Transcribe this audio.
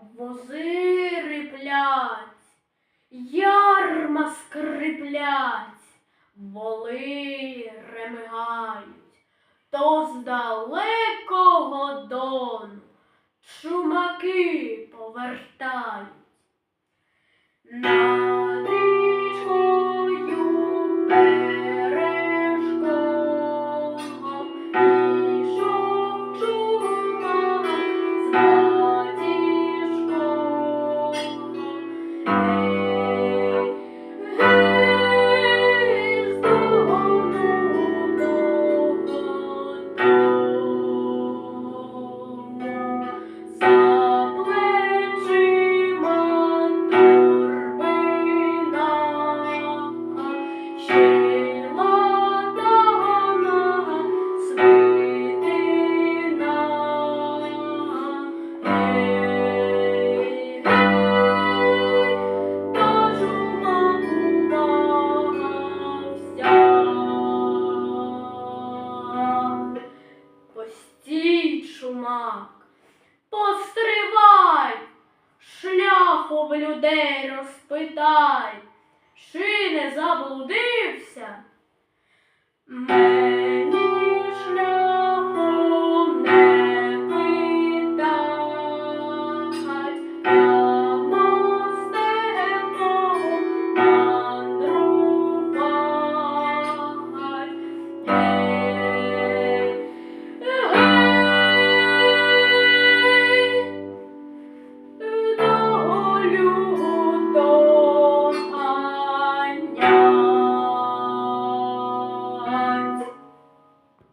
Вози риплять, ярма скриплять, воли ремигають, то з далекого дону чумаки повертають. Над Постій, чумак, постривай, шляху в людей розпитай, чи не заблудився?